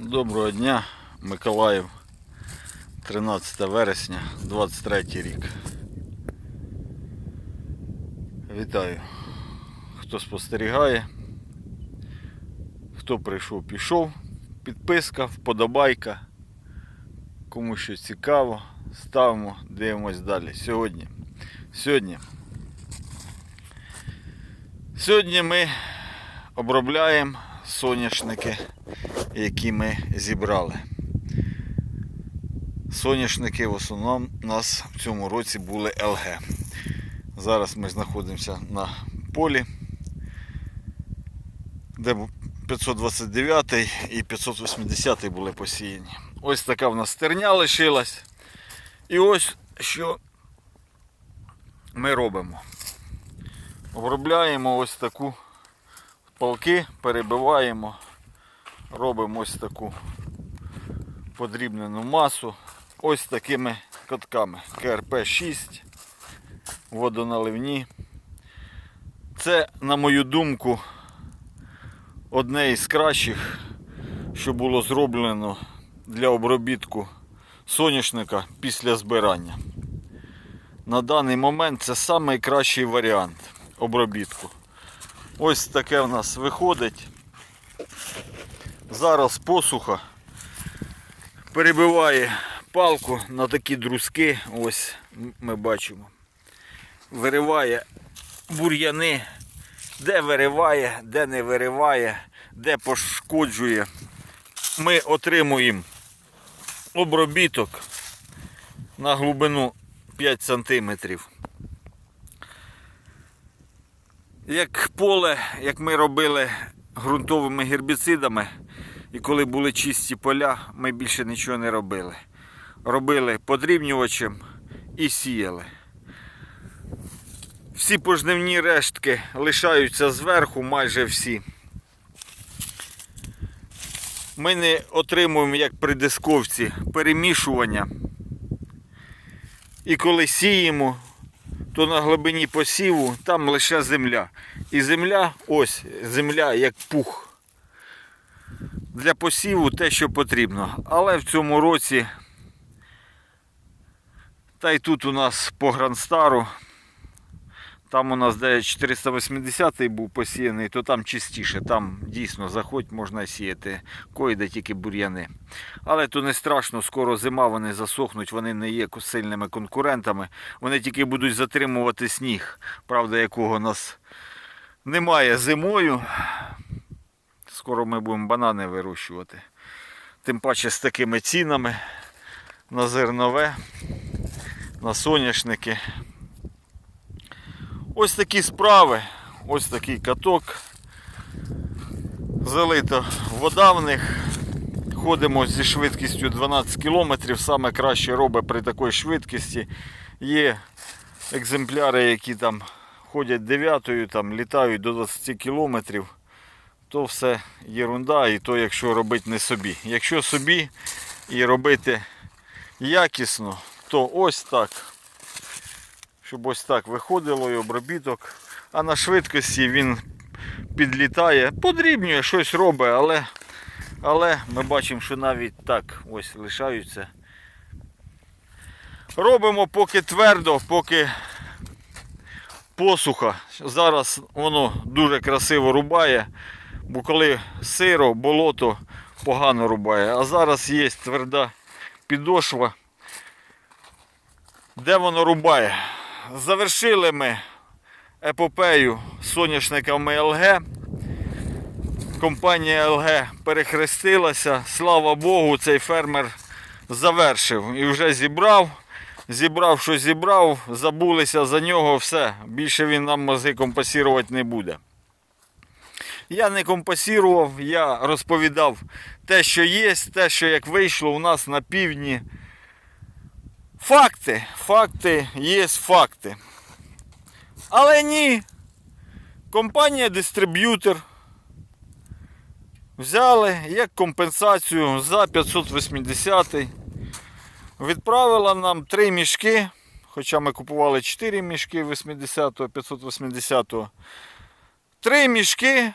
Доброго дня, Миколаїв, 13 вересня, 23 рік. Вітаю. Хто спостерігає, хто прийшов, пішов. Підписка, вподобайка. Кому що цікаво, ставимо, дивимось далі. Сьогодні. Сьогодні. Сьогодні ми обробляємо соняшники які ми зібрали. Соняшники в основному у нас в цьому році були ЛГ. Зараз ми знаходимося на полі, де 529 і 580 були посіяні. Ось така в нас стерня лишилась. І ось що ми робимо. Обробляємо ось таку палки, перебиваємо робимо ось таку подрібнену масу ось такими катками. КРП-6, водоналивні. Це, на мою думку, одне із кращих, що було зроблено для обробітку соняшника після збирання. На даний момент це найкращий варіант обробітку. Ось таке в нас виходить. Зараз посуха перебиває палку на такі друзки, ось ми бачимо. Вириває бур'яни, де вириває, де не вириває, де пошкоджує. Ми отримуємо обробіток на глибину 5 см. Як поле, як ми робили ґрунтовими гербіцидами, і коли були чисті поля, ми більше нічого не робили. Робили подрібнювачем і сіяли. Всі пожнивні рештки лишаються зверху, майже всі. Ми не отримуємо, як при дисковці, перемішування. І коли сіємо, то на глибині посіву там лише земля. І земля, ось земля як пух. Для посіву те, що потрібно. Але в цьому році, та й тут у нас по Грандстару, там у нас де 480 був посіяний, то там чистіше, там дійсно заходь можна сіяти, койде тільки бур'яни. Але то не страшно, скоро зима, вони засохнуть, вони не є сильними конкурентами, вони тільки будуть затримувати сніг, правда, якого нас немає зимою. Скоро ми будемо банани вирощувати. Тим паче з такими цінами на зернове, на соняшники. Ось такі справи, ось такий каток. Залита вода в них. Ходимо зі швидкістю 12 км. Саме краще робить при такій швидкості. Є екземпляри, які там ходять 9, там літають до 20 кілометрів то все єрунда, і то якщо робити не собі. Якщо собі і робити якісно, то ось так. Щоб ось так виходило і обробіток. А на швидкості він підлітає, подрібнює, щось робить, але але ми бачимо, що навіть так ось лишаються. Робимо поки твердо, поки посуха. Зараз воно дуже красиво рубає. Бо коли сиро, болото погано рубає. А зараз є тверда підошва. Де воно рубає? Завершили ми епопею соняшниками ЛГ. Компанія ЛГ перехрестилася. Слава Богу, цей фермер завершив і вже зібрав. Зібрав, що зібрав, забулися за нього, все. Більше він нам мозги компасірувати не буде. Я не компасірував, я розповідав те, що є, те, що як вийшло у нас на півдні. Факти, факти, є факти. Але ні. Компанія-дистриб'ютор взяли як компенсацію за 580 Відправила нам три мішки, хоча ми купували 4 мішки 80-го, 580-го. Три мішки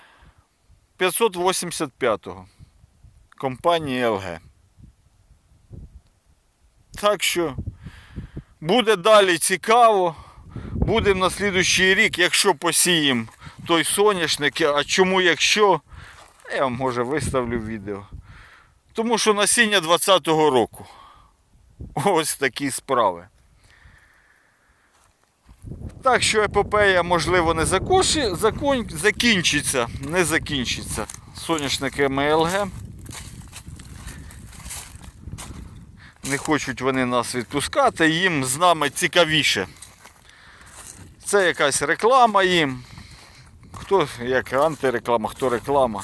585-го. компанії LG. Так що буде далі цікаво. Будемо на слідущий рік, якщо посіємо той соняшник, а чому якщо, я вам може виставлю відео. Тому що насіння 20-го року. Ось такі справи. Так що епопея, можливо, не закоші, закон, закінчиться, не закінчиться. Соняшники МЛГ. Не хочуть вони нас відпускати, їм з нами цікавіше. Це якась реклама їм. Хто як антиреклама, хто реклама.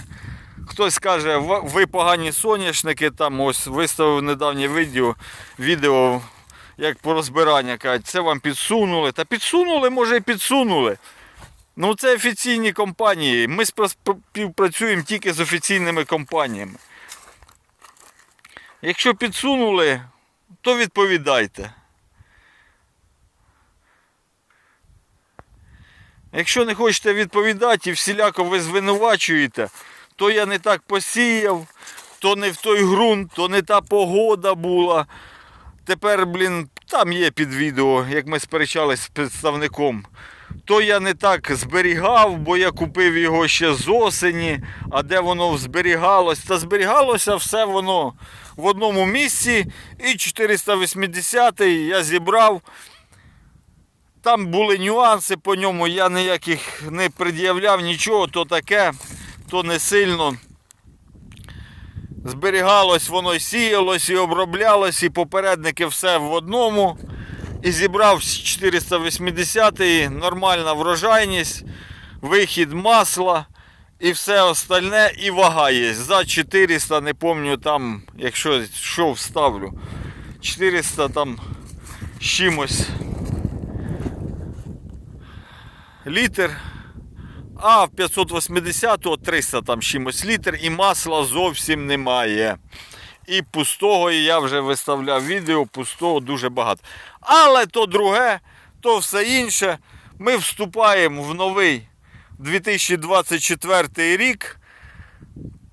Хтось каже, ви погані соняшники, там ось виставив недавнє відео, відео як по розбирання кажуть, це вам підсунули. Та підсунули, може і підсунули. Ну це офіційні компанії. Ми співпрацюємо тільки з офіційними компаніями. Якщо підсунули, то відповідайте. Якщо не хочете відповідати і всіляко ви звинувачуєте, то я не так посіяв, то не в той ґрунт, то не та погода була. Тепер, блін, там є під відео, як ми сперечались з представником. То я не так зберігав, бо я купив його ще з осені, а де воно зберігалось? Та зберігалося все воно в одному місці. І 480 я зібрав. Там були нюанси по ньому, я ніяких не пред'являв нічого, то таке, то не сильно. Зберігалось, воно сіялось, і оброблялось, і попередники все в одному. І зібрав з 480 нормальна врожайність, вихід масла і все остальне, і вага є. За 400, не пам'ятаю там, якщо що вставлю. 400 там з чимось літр. А в 580-го 300 там чимось літр і масла зовсім немає. І пустого, і я вже виставляв відео, пустого дуже багато. Але то друге, то все інше. Ми вступаємо в новий 2024 рік.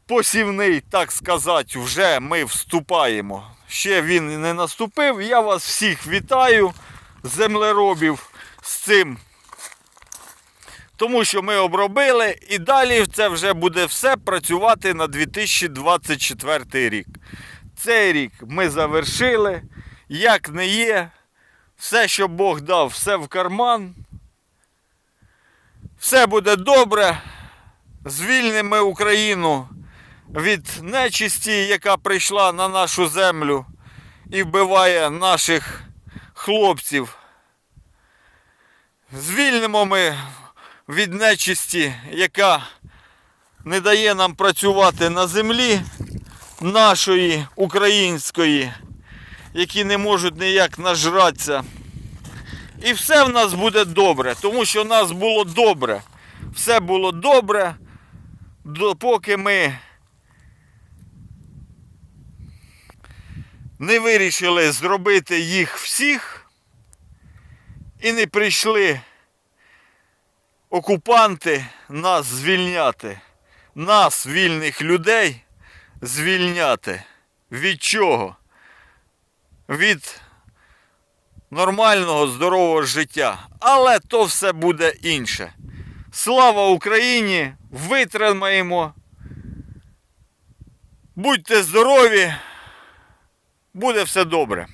Посівний, так сказати, вже ми вступаємо. Ще він не наступив. Я вас всіх вітаю, землеробів, з цим тому що ми обробили і далі це вже буде все працювати на 2024 рік. Цей рік ми завершили. Як не є, все, що Бог дав, все в карман. Все буде добре. Звільнимо Україну від нечисті, яка прийшла на нашу землю і вбиває наших хлопців. Звільнимо ми від нечисті, яка не дає нам працювати на землі нашої української, які не можуть ніяк нажратися. І все в нас буде добре, тому що в нас було добре. Все було добре, допоки ми не вирішили зробити їх всіх і не прийшли окупанти нас звільняти, нас, вільних людей, звільняти. Від чого? Від нормального, здорового життя. Але то все буде інше. Слава Україні! Витримаємо. Будьте здорові! Буде все добре.